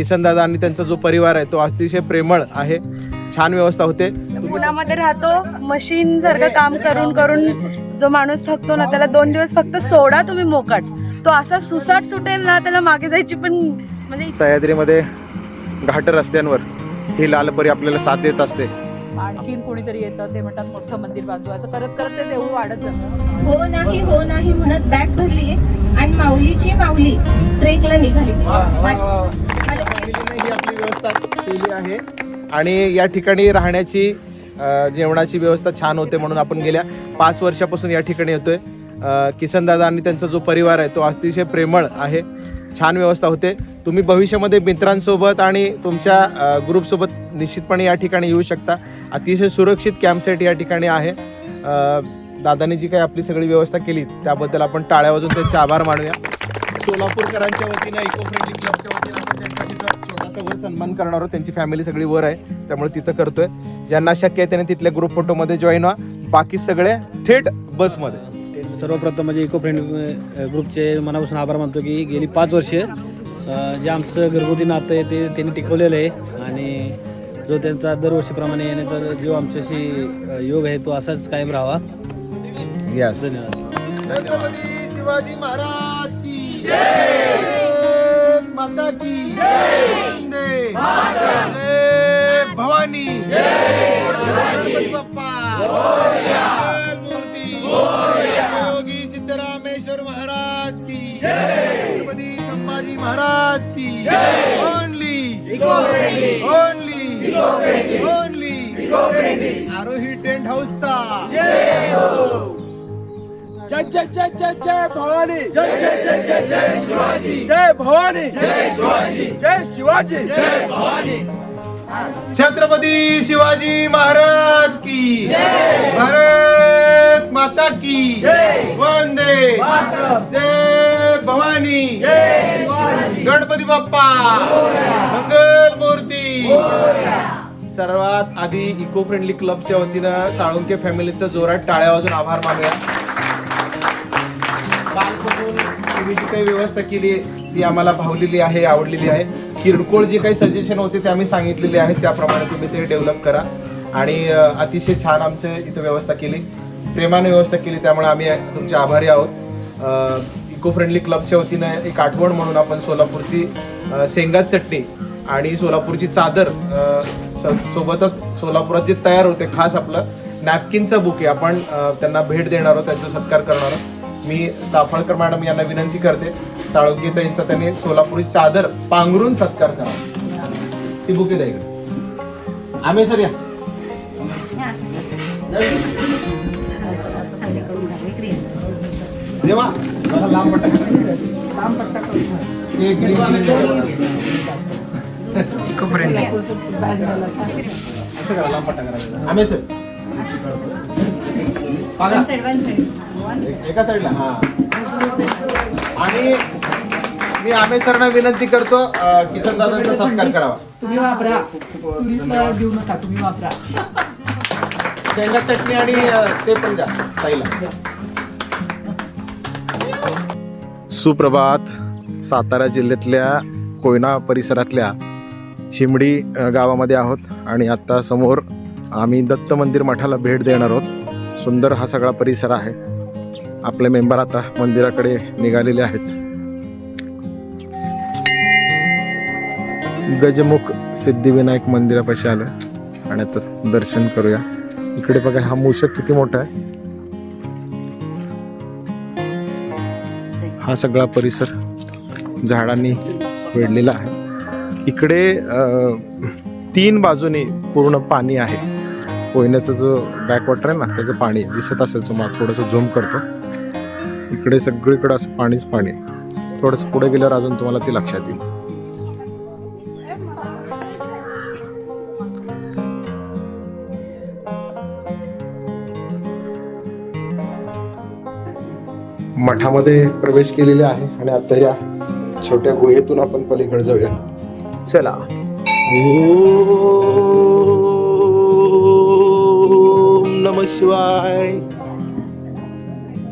किसन दादा आणि त्यांचा जो परिवार आहे तो अतिशय प्रेमळ आहे. छान व्यवस्था होते. पुण्यामध्ये राहतो मशीन सारखं काम करून करून जो माणूस थकतो ना त्याला दोन दिवस फक्त सोडा तुम्ही मोकाट. तो असा सुसाट सुटेल ना त्याला मागे जायची पण म्हणजे सह्याद्रीमध्ये घाट रस्त्यांवर ही लालपरी आपल्याला साथ देत असते. आणखीन कोणीतरी येतं ते म्हणतात मोठं मंदिर बांधू. असं करत करत ते देऊळ वाढत जातं. हो नाही हो नाही म्हणत बॅग भरली आणि माऊलीची माऊली ट्रेकला निघाली. केली आहे. आणि या ठिकाणी राहण्याची जेवणाची व्यवस्था छान होते म्हणून आपण गेल्या पाच वर्षापासून या ठिकाणी येतोय. अ, किसन दादा आणि त्यांचा जो परिवार आहे तो अतिशय प्रेमळ आहे. छान व्यवस्था होते. तुम्ही भविष्यामध्ये मित्रांसोबत आणि तुमच्या ग्रुपसोबत निश्चितपणे या ठिकाणी येऊ शकता. अतिशय सुरक्षित कॅम्पसाईट या ठिकाणी आहे. अ, दादानी जी काही आपली सगळी व्यवस्था केली त्याबद्दल आपण टाळ्या वाजून त्यांचे आभार मानूया. सोलापूरकरांच्या वतीनं इको फ्रेंडली क्लबच्या वतीनं त्यांचा वर सन्मान करणार आहोत. त्यांची फॅमिली सगळी वर आहे. त्यामुळे तिथं करतोय. ज्यांना शक्य आहे त्यांनी तिथल्या ग्रुप फोटोमध्ये जॉईन व्हा. बाकी सगळे थेट बसमध्ये सर्वप्रथम म्हणजे इको फ्रेंड ग्रुपचे मनापासून आभार मानतो की गेली पाच वर्षे जे आमचं घरगुती नातं आहे ते त्यांनी टिकवलेलं आहे. आणि जो त्यांचा दरवर्षीप्रमाणे येण्याचा जो आमच्याशी योग आहे तो असाच कायम राहावा. यस धन्यवाद. शिवाजी महाराज की जय. माता की जय भवानी! गणपती बाप्पा! मूर्ती! योगी सिद्धरामेश्वर महाराज की! छत्रपती संभाजी महाराज की! Only only only Aarohi tent हाऊसचा! जय जय जय जय जय भवानी। जय जय जय जय जय शिवाजी। जय भवानी। जय शिवाजी। जय शिवाजी। जय भवानी। छत्रपती शिवाजी महाराज की। भारत माता की। वंदे जय भवानी। गणपती बाप्पा। मंगल मूर्ती। सर्वात आधी इको फ्रेंडली क्लबच्या वतीनं साळुंके फॅमिलीचं जोरात टाळ्या वाजून आभार मानूया. तुम्ही जी काही व्यवस्था केली ती आम्हाला भावलेली आहे आवडलेली आहे. किरकोळ जे काही सजेशन होते ते आम्ही सांगितलेले आहेत त्याप्रमाणे तुम्ही ते डेव्हलप करा. आणि अतिशय छान आमचे इथं व्यवस्था केली. प्रेमाने व्यवस्था केली त्यामुळे आम्ही तुमचे आभारी आहोत. इको फ्रेंडली क्लबच्या वतीनं एक आठवण म्हणून आपण सोलापूरची शेंगा चटणी आणि सोलापूरची चादर सोबतच सोलापुरात जे तयार होते खास आपलं नॅपकिनचा बुके आपण त्यांना भेट देणार आहोत त्यांचा सत्कार करणार आहोत. मी चाफळकर मॅडम यांना विनंती करते साळुंकेताईंचा त्यांनी सोलापुरी चादर पांघरून सत्कार करा. ती बुके द्या इकडे. आम्ही सर या. देवा लांब पट्टा असं करा लांब पट्टा करा. आम्ही सर. एका साईडला हा. आणि मी आमे सरांना विनंती करतो किसन दादांचा सत्कार करावा. तुम्ही वापरा. टुरिस्टला देऊ नका तुम्ही वापरा. शेंगा चटणी आणि ते पण द्या ताईला. सुप्रभात. सातारा जिल्ह्यातल्या कोयना परिसरातल्या चिमडी अं, गावामध्ये आहोत आणि आता समोर आम्ही दत्त मंदिर मठाला भेट देणार आहोत. सुंदर हा सगळा परिसर आहे. आपले मेंबर आता मंदिराकडे निघालेले आहेत. गजमुख सिद्धिविनायक मंदिरापाशी आलं आणि आता दर्शन करूया. इकडे बघा हा मूषक किती मोठा आहे. हा सगळा परिसर झाडांनी वेढलेला आहे. इकडे तीन बाजूनी पूर्ण पाणी आहे. कोयन्याचं जो बॅकवॉटर आहे ना त्याचं पाणी दिसत असेल तुम्हाला थोडंसं झूम करतो. इकडे सगळीकडे असं पाणीच पाणी. थोडंसं पुढे गेल्यावर अजून तुम्हाला ते लक्षात येईल. मठामध्ये प्रवेश केलेले आहे आणि आता या छोट्या गुहेतून आपण पलीकडे जाऊया. चला. शिवाय.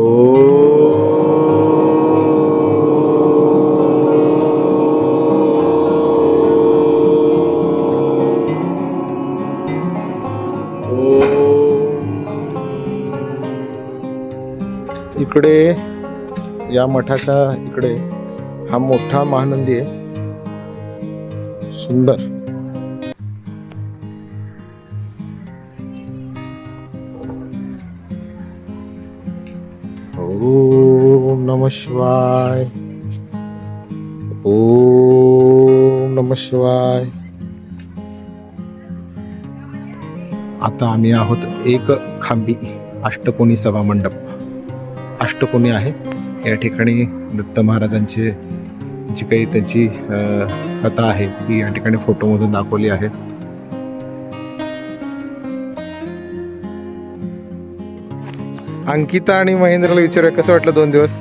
इकडे या मठाच्या इकडे हा मोठा महानंदी आहे. सुंदर. नम शिवाय। ओम नम शिवाय। आता आम्ही आहोत एक खांबी अष्टकोनी सभा मंडप. अष्टकोनी आहे. या ठिकाणी दत्त महाराजांचे जी काही त्यांची कथा आहे ती या ठिकाणी फोटोमधून दाखवली आहे. अंकिता आणि महेंद्रला विचारूया कसं वाटलं दोन दिवस?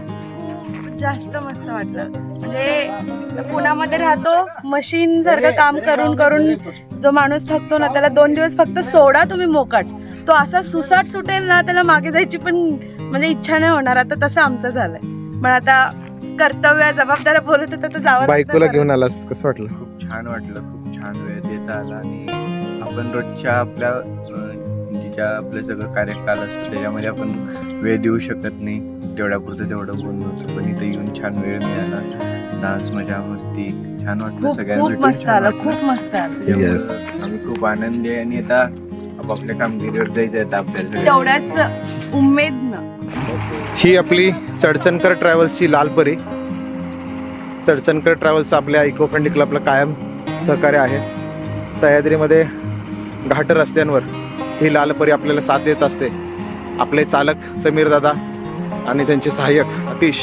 वाटलं. म्हणजे पुण्यामध्ये राहतो मशीन सारखं काम करून करून जो माणूस थकतो ना त्याला दोन दिवस फक्त सोडा तुम्ही मोकाट. तो असा सुसाट सुटेल ना त्याला मागे जायची पण म्हणजे इच्छा नाही होणार. आता तसं आमचं झालंय. पण आता कर्तव्य जबाबदाऱ्या बोलत होतं तर जावं बायकोला घेऊन आलास कसं वाटलं? खूप छान वाटलं खूप छान वेळ देता आला आणि आपण रोजच्या आपल्या जिच्या आपलं सगळं कार्यकाल असतो त्याच्यामध्ये आपण वेळ देऊ शकत नाही. तेवढ्यापुरतं तेवढं बोलणं होतं पण इथं येऊन छान वेळ मिळाला. डान्स मजा मस्ती. छान वाटलं खूप सगळ्यांना. खूप मस्त आलं वाटलं. खूप मस्त आलं. त्यामुळं आम्ही खूप आनंदी आहे आणि आता आपापल्या कामगिरीवर जायचं आहे आता आपल्याला तेवढ्याच उमेदनं ही आपली चडचणकर ट्रॅव्हल्सची लालपरी. चडचणकर ट्रॅव्हल्स आपल्या इको फ्रेंडली क्लबला कायम सहकार्य आहे. सह्याद्रीमध्ये घाट रस्त्यांवर ही लालपरी आपल्याला साथ देत असते. आपले चालक समीर दादा आणि त्यांचे सहाय्यक अतिश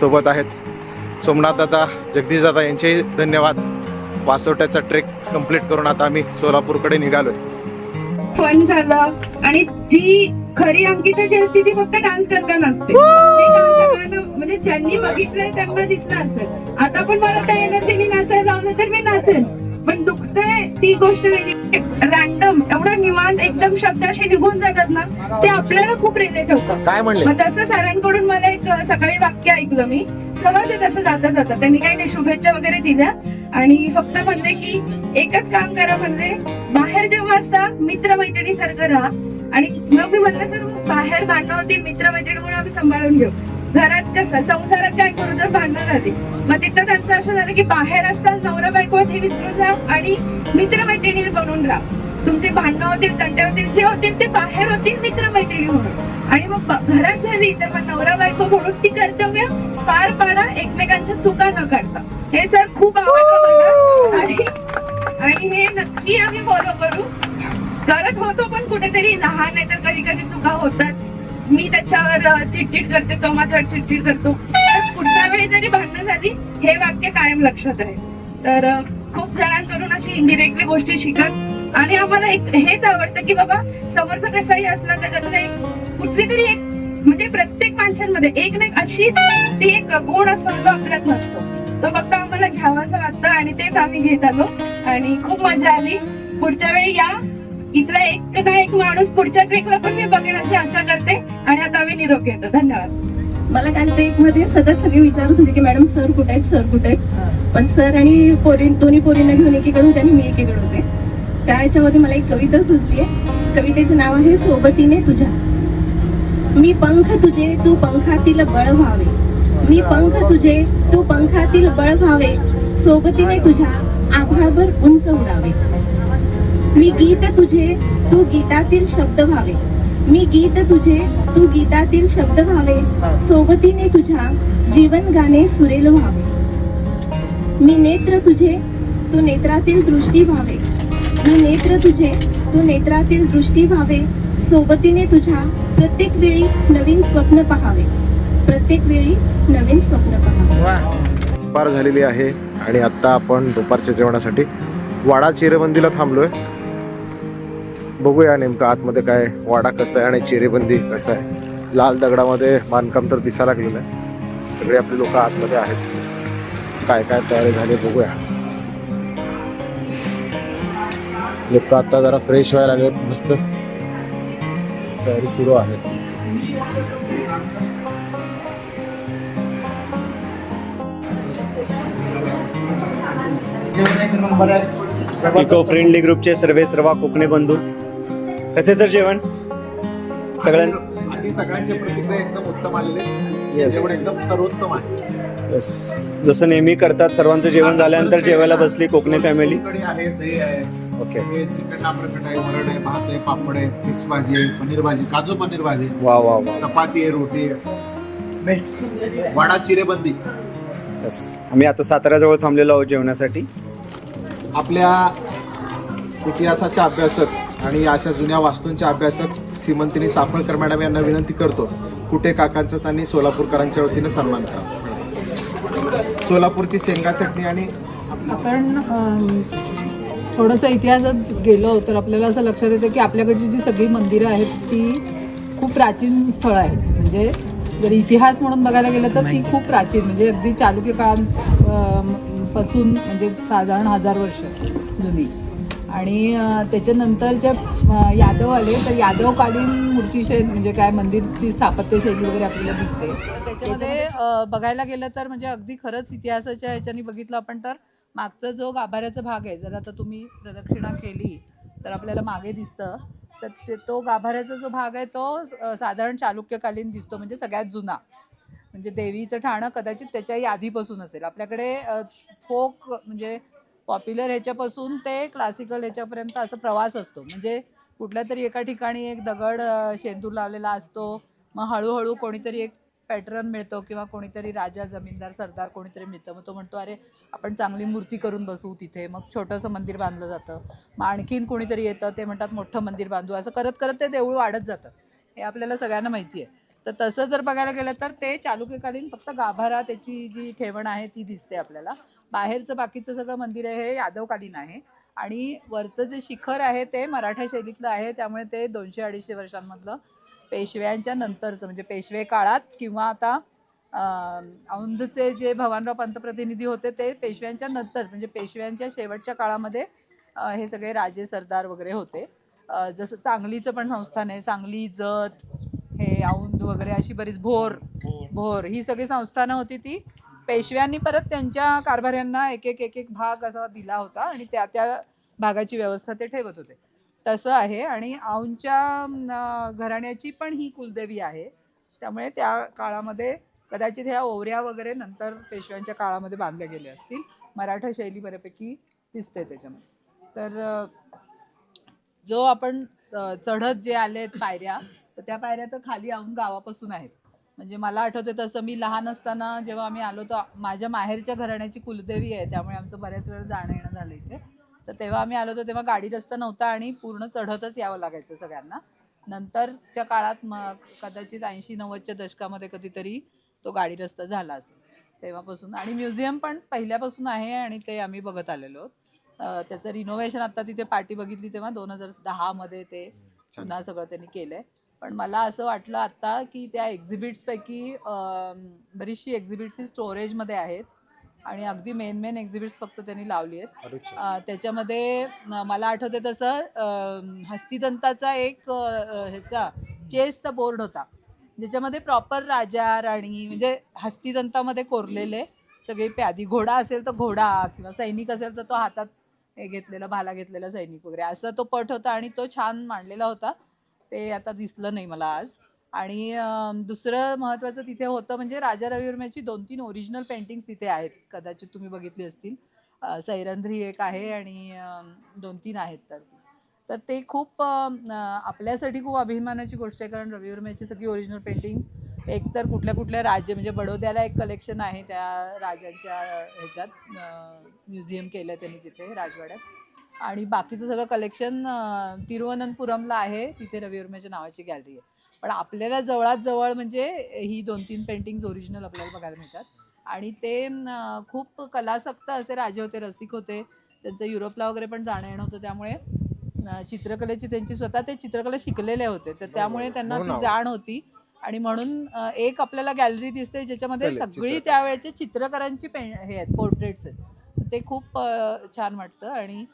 सोबत आहेत. सोमनाथ दादा जगदीश दादा यांचेही धन्यवाद. वासोट्याचा ट्रेक कंप्लीट करून आता आम्ही सोलापूरकडे निघालोय. फन झालं. आणि जी खरी अंकिता जी असते ती फक्त डान्स करताना असते. ते म्हणजे ज्यांनी बघितलंय त्यांना दिसलं असेल. आता पण मला त्या एनर्जीने नाचायला लावलं तर मी नाचेन. पण दुखतंय ती गोष्ट वेगळी. रॅन्डम एवढं निवांत एकदम शब्द असे निघून जातात ना ते आपल्याला खूप रिलेट होतं. काय म्हणले? मग तसं सरांकडून मला एक सकाळी वाक्य ऐकलं मी. समजते तसं जाता जाता. त्यांनी काही नाही शुभेच्छा वगैरे दिल्या. आणि फक्त म्हणले की एकच काम करा म्हणजे बाहेर जेव्हा असता मित्र मैत्रिणी सारखं राहा. आणि मग मी म्हणलं सर बाहेर भांडणं होतील मित्र मैत्रिणी म्हणून आम्ही सांभाळून घेऊ. घरात कसं संसारात काय करू जर भांडणं झाली मग तिथं त्यांचं असं झालं की बाहेर असताना नवरा बायको हे विसरून जा आणि मित्र मैत्रिणी बनून राहा. तुमचे भांडणं होतील तंटे होतील जे होतील ते बाहेर होतील मित्र मैत्रिणी म्हणून. आणि मग घरात झाली तर मग नवरा बायको म्हणून ती कर्तव्य पार पाडा एकमेकांच्या चुका न काढता. हे सर खूप आवडलं मला. आणि आणि हे नक्की आम्ही फॉलो करू. करत होतो पण कुठेतरी लहान आहे तर कधी कधी चुका होतात. मी त्याच्यावर चिडचिड करते तो माझ्यावर चिडचिड करतो. पुढच्या वेळी जरी भांडणं झाली हे वाक्य कायम लक्षात राहील. तर खूप जणांकडून अशी इंडिरेक्टली गोष्टी शिकत आणि आम्हाला एक हेच आवडतं की बाबा समोरचा कसाही असला त्याच्यातून एक कुठली तरी एक म्हणजे प्रत्येक माणसांमध्ये एक ना एक अशी ती एक गुण असतो जो आपल्यात नसतो. तो फक्त आम्हाला घ्यावासा वाटतं आणि तेच आम्ही घेत आलो. आणि खूप मजा आली. पुढच्या वेळी या. इथला एक ना एक माणूस पुढच्या ट्रेकला पण मी बघेन अशी आशा करते आणि आता आम्ही निरोप घेतो. धन्यवाद. मला काल एक मध्ये सतत सगळे विचारत होते की मॅडम सर कुठे आहेत? सर कुठे आहेत? पण सर आणि पोरी दोन्ही पोरींना घेऊन एकीकडे होते आणि मी एकीकडे होते. त्या याच्यामध्ये मला एक कविता सुचली आहे. कवितेचं नाव आहे सोबतीने तुझ्या. मी पंख तुझे तू पंखातील बळ व्हावे. मी पंख तुझे तू पंखातील बळ व्हावे. सोबतीने तुझ्या आभाळभर उंच उडावे. मी गीत तुझे तू गीतातील शब्द व्हावे. मी गीत तुझे तू गीतातील शब्द व्हावे. सोबतीने तुझ्या जीवन गाणे सुरेल व्हावे. मी नेत्र तुझे तू नेत्रातील दृष्टी व्हावे. मी नेत्र तुझे तू नेत्रातील दृष्टी व्हावे. सोबतीने तुझ्या प्रत्येक वेळी नवीन स्वप्न पहावे. प्रत्येक वेळी नवीन स्वप्न पहावे. दुपार झालेली आहे आणि आत्ता आपण दुपारच्या जेवणासाठी वाडा चिरेबंदीला थांबलोय. बघूया नेमकं आतमध्ये काय वाडा कसा आहे आणि चेरेबंदी कसं आहे. लाल दगडामध्ये बांधकाम तर दिसायला लागलेलं आहे. सगळे आपले लोक आतमध्ये आहेत. काय काय तयारी झाली बघूया. लोक आता जरा फ्रेश व्हायला लागलेत मस्त. तयारी सुरू आहे. इको फ्रेंडली ग्रुपचे सर्वे सर्वा कोकणे बंधू. कसे सर जेवण? सगळ्यां आधी सगळ्यांच्या प्रतिक्रिया एकदम उत्तम आलेले. Yes. जेवण एकदम सर्वोत्तम आहे. Yes. जसं नेहमी करतात सर्वांचं जेवण झाल्यानंतर जेवायला बसली कोकणे फॅमिली कढी आहे दही आहे. ओके हे श्रीखंड आम्रखंड आहे वरण आहे भात आहे पापड आहे मिक्स भाजी आहे पनीर भाजी काजू पनीर भाजी वा वा वा. चपाती आहे रोटी आहे. वडा चिरेबंदी. Yes. आम्ही आता साताऱ्याजवळ थांबलेलो आहोत जेवणासाठी. आपल्या इतिहासाच्या अभ्यासक आणि अशा जुन्या वास्तूंच्या अभ्यासक सीमंतिनी चाफळकर मॅडम यांना विनंती करतो कुठे काकांचा त्यांनी सोलापूरकरांच्या वतीनं सन्मान करा. सोलापूरची शेंगा चटणी आणि आपण थोडंसं इतिहासात गेलो तर आपल्याला असं लक्षात येतं की आपल्याकडची जी सगळी मंदिरं आहेत ती खूप प्राचीन स्थळं आहेत. म्हणजे जर इतिहास म्हणून बघायला गेलं तर ती खूप प्राचीन म्हणजे अगदी चालुक्य काळात पासून म्हणजे साधारण हजार वर्ष जुनी. आणि त्याच्यानंतरच्या यादव आले तर यादवकालीन मूर्तीशैली म्हणजे काय मंदिरची स्थापत्यशैली वगैरे आपल्याला दिसते. तर त्याच्यामध्ये बघायला गेलं तर म्हणजे अगदी खरंच इतिहासाच्या ह्याच्याने बघितलं आपण तर मागचा जो गाभाऱ्याचा भाग आहे जर आता तुम्ही प्रदक्षिणा केली तर आपल्याला मागे दिसतं. तर ते तो गाभाऱ्याचा जो भाग आहे तो साधारण चालुक्यकालीन दिसतो म्हणजे सगळ्यात जुना. म्हणजे देवीचं ठाणं कदाचित त्याच्याही आधीपासून असेल. आपल्याकडे फोक म्हणजे पॉप्युलर ह्याच्यापासून ते क्लासिकल ह्याच्यापर्यंत असं प्रवास असतो. म्हणजे कुठल्या तरी एका ठिकाणी एक दगड शेंदूर लावलेला असतो. मग हळूहळू कोणीतरी एक पॅटर्न मिळतो किंवा कोणीतरी राजा जमीनदार सरदार कोणीतरी मिळतं. मग तो म्हणतो अरे आपण चांगली मूर्ती करून बसवू तिथे. मग छोटंसं मंदिर बांधलं जातं. मग आणखीन कोणीतरी येतं ते म्हणतात मोठं मंदिर बांधू. असं करत करत ते देऊळ वाढत जातं. हे आपल्याला सगळ्यांना माहिती आहे. तर तसं जर बघायला गेलं तर ते चालुक्यकालीन फक्त गाभारा त्याची जी ठेवण आहे ती दिसते आपल्याला. बाहेरचं बाकीचं सगळं मंदिर आहे हे यादवकालीन आहे. आणि वरचं जे शिखर आहे ते मराठा शैलीतलं आहे त्यामुळे ते दोनशे अडीचशे वर्षांमधलं पेशव्यांच्या नंतरचं म्हणजे पेशवे काळात किंवा आता औंधचे जे भवानराव पंतप्रतिनिधी होते ते पेशव्यांच्या नंतर म्हणजे पेशव्यांच्या शेवटच्या काळामध्ये हे सगळे राजे सरदार वगैरे होते. जसं सांगलीचं पण संस्थान आहे सांगली जत हे औंध वगैरे अशी बरीच भोर. भोर ही सगळी संस्थानं होती ती. पेशव्यांनी परत त्यांच्या कारभाऱ्यांना एक एक एक एक भाग असा दिला होता आणि त्या त्या भागाची व्यवस्था ते ठेवत होते. तसं आहे आणि औंच्या घराण्याची पण ही कुलदेवी आहे. त्यामुळे त्या काळामध्ये कदाचित ह्या ओवऱ्या वगैरे नंतर पेशव्यांच्या काळामध्ये बांधल्या गेल्या असतील. मराठा शैली बऱ्यापैकी दिसते त्याच्यामध्ये. तर जो आपण चढत जे आलेत पायऱ्या तर त्या पायऱ्या तर खाली आऊन गावापासून आहेत. म्हणजे मला आठवते तसं मी लहान असताना जेव्हा आम्ही आलो तर माझ्या माहेरच्या घराण्याची कुलदेवी आहे त्यामुळे आमचं बऱ्याच वेळ जाणं येणं झालं इथे. तर तेव्हा आम्ही आलो होतो तेव्हा गाडी रस्ता नव्हता आणि पूर्ण चढतच यावं लागायचं सगळ्यांना. नंतरच्या काळात मग कदाचित ऐंशी नव्वदच्या दशकामध्ये कधीतरी तो गाडी रस्ता झाला असेल तेव्हापासून. आणि म्युझियम पण पहिल्यापासून आहे आणि ते आम्ही बघत आलेलो त्याचं रिनोव्हेशन आता तिथे पार्टी बघितली तेव्हा दोन हजार दहामध्ये ते पुन्हा सगळं त्यांनी केलंय. पण मला असं वाटलं आता की त्या एक्झिबिट्सपैकी बरीचशी एक्झिबिट्स ही स्टोरेजमध्ये आहेत. आणि अगदी मेन मेन एक्झिबिट्स फक्त त्यांनी लावली आहेत. त्याच्यामध्ये मला आठवते तसं हस्तिदंताचा एक ह्याचा चेसचा बोर्ड होता. ज्याच्यामध्ये प्रॉपर राजा राणी म्हणजे हस्तिदंतामध्ये कोरलेले सगळे प्यादी घोडा असेल तर घोडा किंवा सैनिक असेल तर तो हातात हे घेतलेला भाला घेतलेला सैनिक वगैरे. असा तो पट होता आणि तो छान मांडलेला होता. ते आता दिसलं नाही मला आज. आणि दुसरं महत्त्वाचं तिथे होतं म्हणजे राजा रविवर्म्याची दोन तीन ओरिजिनल पेंटिंग्स तिथे आहेत. कदाचित तुम्ही बघितली असतील. सैरंध्री एक आहे आणि दोन तीन आहेत तर. तर ते खूप आपल्यासाठी खूप अभिमानाची गोष्ट आहे. कारण रविवर्म्याची सगळी ओरिजिनल पेंटिंग एकतर कुठल्या कुठल्या राज्य म्हणजे बडोद्याला एक कलेक्शन आहे त्या राजांच्या ह्याच्यात म्युझियम केलं त्यांनी तिथे राजवाड्यात. आणि बाकीचं सगळं कलेक्शन तिरुवनंतपुरमला आहे तिथे रविवर्म्याच्या नावाची गॅलरी आहे. पण आपल्याला जवळात जवळ म्हणजे ही दोन तीन पेंटिंग्स ओरिजिनल आपल्याला बघायला मिळतात. आणि ते खूप कलासक्त असे राजे होते रसिक होते. त्यांचं युरोपला वगैरे पण जाणं येणं होतं त्यामुळे चित्रकलेची त्यांची स्वतः ते चित्रकला शिकलेले होते. तर त्यामुळे त्यांना हो. ती जाण होती. आणि म्हणून एक आपल्याला गॅलरी दिसते ज्याच्यामध्ये सगळी चित्र. त्यावेळेचे चित्रकारांची पे हे आहेत पोर्ट्रेट्स आहेत ते खूप छान वाटतं आणि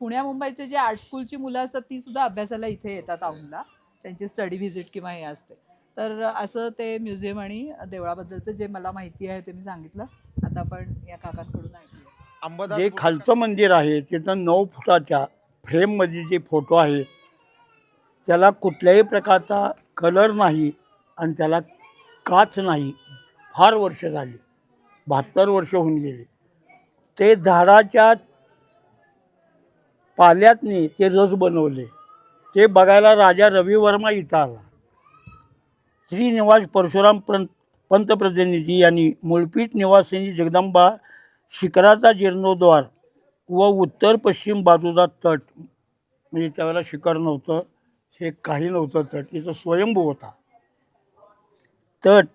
पुण्या मुंबईचे जे आर्ट स्कूलची मुलं असतात ती सुद्धा अभ्यासाला इथे येतात औंधला त्यांची स्टडी व्हिजिट किंवा हे असते तर असं ते म्युझियम आणि देवळाबद्दलचं जे मला माहिती आहे ते मी सांगितलं आता आपण या काकांकडून अंबादास जे. खालचं मंदिर आहे त्याचं नऊ फुटाच्या फ्रेममध्ये जे फोटो आहे त्याला कुठल्याही प्रकारचा कलर नाही आणि त्याला काच नाही. फार वर्ष झाली. बहात्तर वर्ष होऊन गेली. ते झाडाच्या पाल्यातनी ते रस बनवले. ते बघायला राजा रवी वर्मा इथं आला. श्रीनिवास परशुराम प्र पंतप्रतिनिधी यांनी मुळपीठ निवासिनी जगदंबा शिखराचा जीर्णोद्वार व उत्तर पश्चिम बाजूचा तट म्हणजे त्यावेळेला शिखर नव्हतं. हे काही नव्हतं तट इथं स्वयंभू होता. तट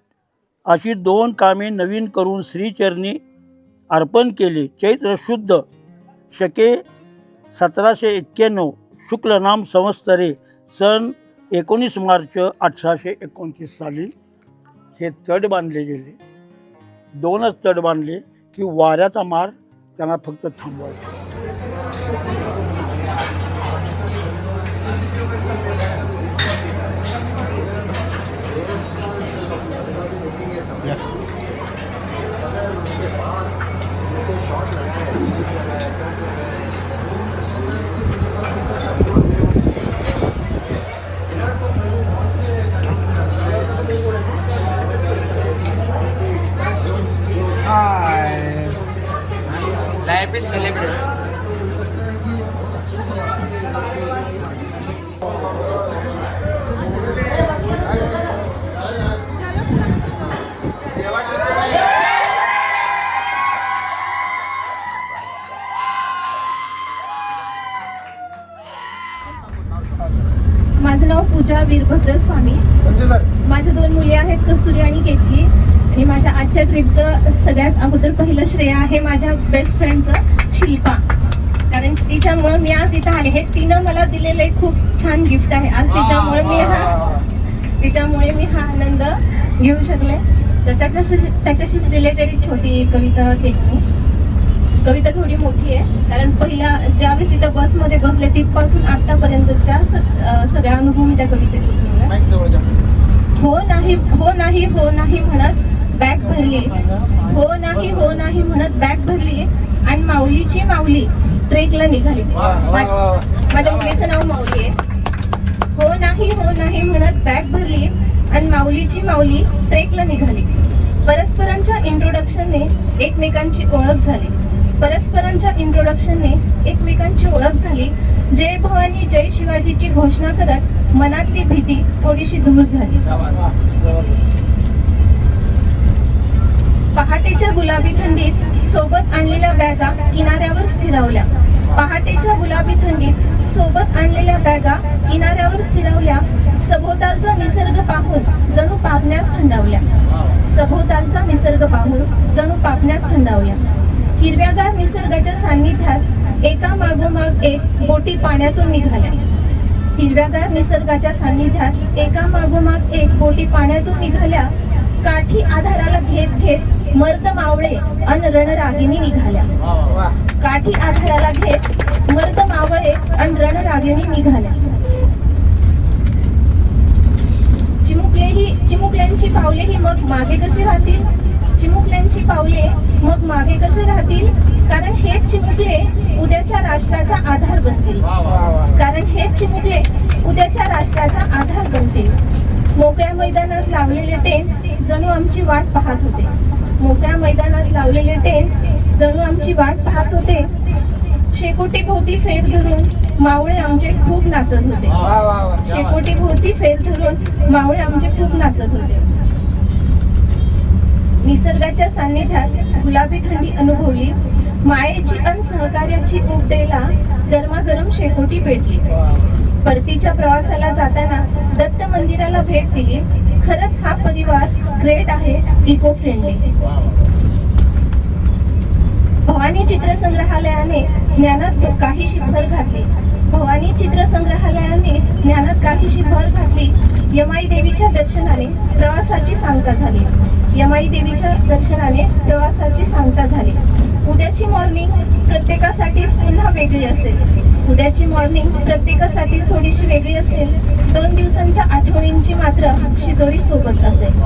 अशी दोन कामे नवीन करून श्रीचरणी अर्पण केली. चैत्र शुद्ध शके सतराशे एक्क्याण्णव शुक्ल नाम संवत्सरे सन एकोणीस मार्च अठराशे एकोणतीस साली हे तट बांधले गेले. दोनच तट बांधले की वाऱ्याचा मार त्यांना फक्त थांबवायचा. माझं नाव पूजा वीरभद्र स्वामी. माझ्या दोन मुली आहेत कस्तुरी आणि केतकी. आणि माझ्या आजच्या ट्रिपचं सगळ्यात अगोदर पहिलं श्रेय आहे माझ्या बेस्ट फ्रेंडचं शिल्पा. कारण तिच्यामुळं मी आज इथं आले हे तिनं मला दिलेलं एक खूप छान गिफ्ट आहे. आज तिच्यामुळे मी हा तिच्यामुळे मी हा आनंद घेऊ शकले. तर त्याच्याशी त्याच्याशीच रिलेटेड छोटी कविता केली कविता थोडी मोठी आहे. कारण पहिला ज्यावेळेस इथं बसमध्ये बसले तिथपासून आतापर्यंतच्या सगळ्या अनुभव मी त्या कवितेत. हो नाही हो नाही हो नाही म्हणत बॅग भरली. हो नाही हो नाही म्हणत बॅग भरली. आणि माऊलीची माऊली ट्रेकला निघाली. माझ्या मुलीचं नाव माऊली आहे. हो नाही हो नाही म्हणत बॅग भरली. आणि माऊलीची माऊली ट्रेकला निघाली. परस्परांच्या इंट्रोडक्शनने एकमेकांची ओळख झाली. परस्परांच्या इंट्रोडक्शनने एकमेकांची ओळख झाली. जय भवानी जय शिवाजीची घोषणा करत मनातली भीती थोडीशी दूर झाली. पहाटेच्या गुलाबी थंडीत सोबत आणलेल्या बॅगा किनाऱ्यावर स्थिरावल्या. पहाटेच्या गुलाबी थंडीत सोबत आणलेल्या बॅगा किनाऱ्यावर स्थिरावल्या. सभोवतालचा निसर्ग पाहून जणू पापण्यास थंडावल्या. सभोवतालचा निसर्ग पाहून जणू पापण्यास थंडावल्या. हिरव्यागार निसर्गाच्या सान्निध्यात एका मागोमाग एक बोटी पाण्यातून निघाल्या. हिरव्यागार निसर्गाच्या सान्निध्यात एका मागोमाग एक बोटी पाण्यातून निघाल्या. काठी आधाराला घेत घेत मर्द मावळे अन रणरागिणी निघाल्या. काठी आधाराला घेत मर्द मावळे अन रणरागिणी निघाल्या. चिमुकलेही चिमुकल्यांची पावलेही मग मागे कशी राहतील? चिमुकल्यांची पावले मग मागे कसे राहतील? कारण हेच चिमुकले उद्याच्या राष्ट्राचा आधार बनतील. कारण हेच चिमुकले उद्याच्या राष्ट्राचा आधार बनतील. मोकळ्या मैदानात लावलेले टेंट जणू आमची वाट पाहत होते. मोकळ्या मैदानात लावलेले टेंट जणू आमची वाट पाहत होते. शेकोटी भोवती फेर धरून मावळे आमचे खूप नाचत होते. शेकोटी भोवती फेर धरून मावळे आमचे खूप नाचत होते. निसर्गाच्या सान्निध्यात गुलाबी थंडी अनुभवली. मायेची अन सहकार्याची ऊब द्यायला गरमागरम शेकोटी पेटली परतीच्या प्रवासाला जाताना दत्त मंदिराला भेट दिली. खरंच हा परिवार ग्रेट आहे इको फ्रेंडली भवानी चित्र संग्रहालयाने ज्ञानात काहीशी भर घातली. भवानी चित्र संग्रहालयाने ज्ञानात काहीशी भर घातली. यमाई देवीच्या दर्शनाने प्रवासाची सांगता झाली. यमाई देवीच्या दर्शनाने प्रवासाची सांगता झाली. उद्याची मॉर्निंग प्रत्येकासाठीच पुन्हा वेगळी असेल. उद्याची मॉर्निंग प्रत्येकासाठीच थोडीशी वेगळी असेल. दोन दिवसांच्या आठवणींची मात्र शिदोरी सोबत असेल.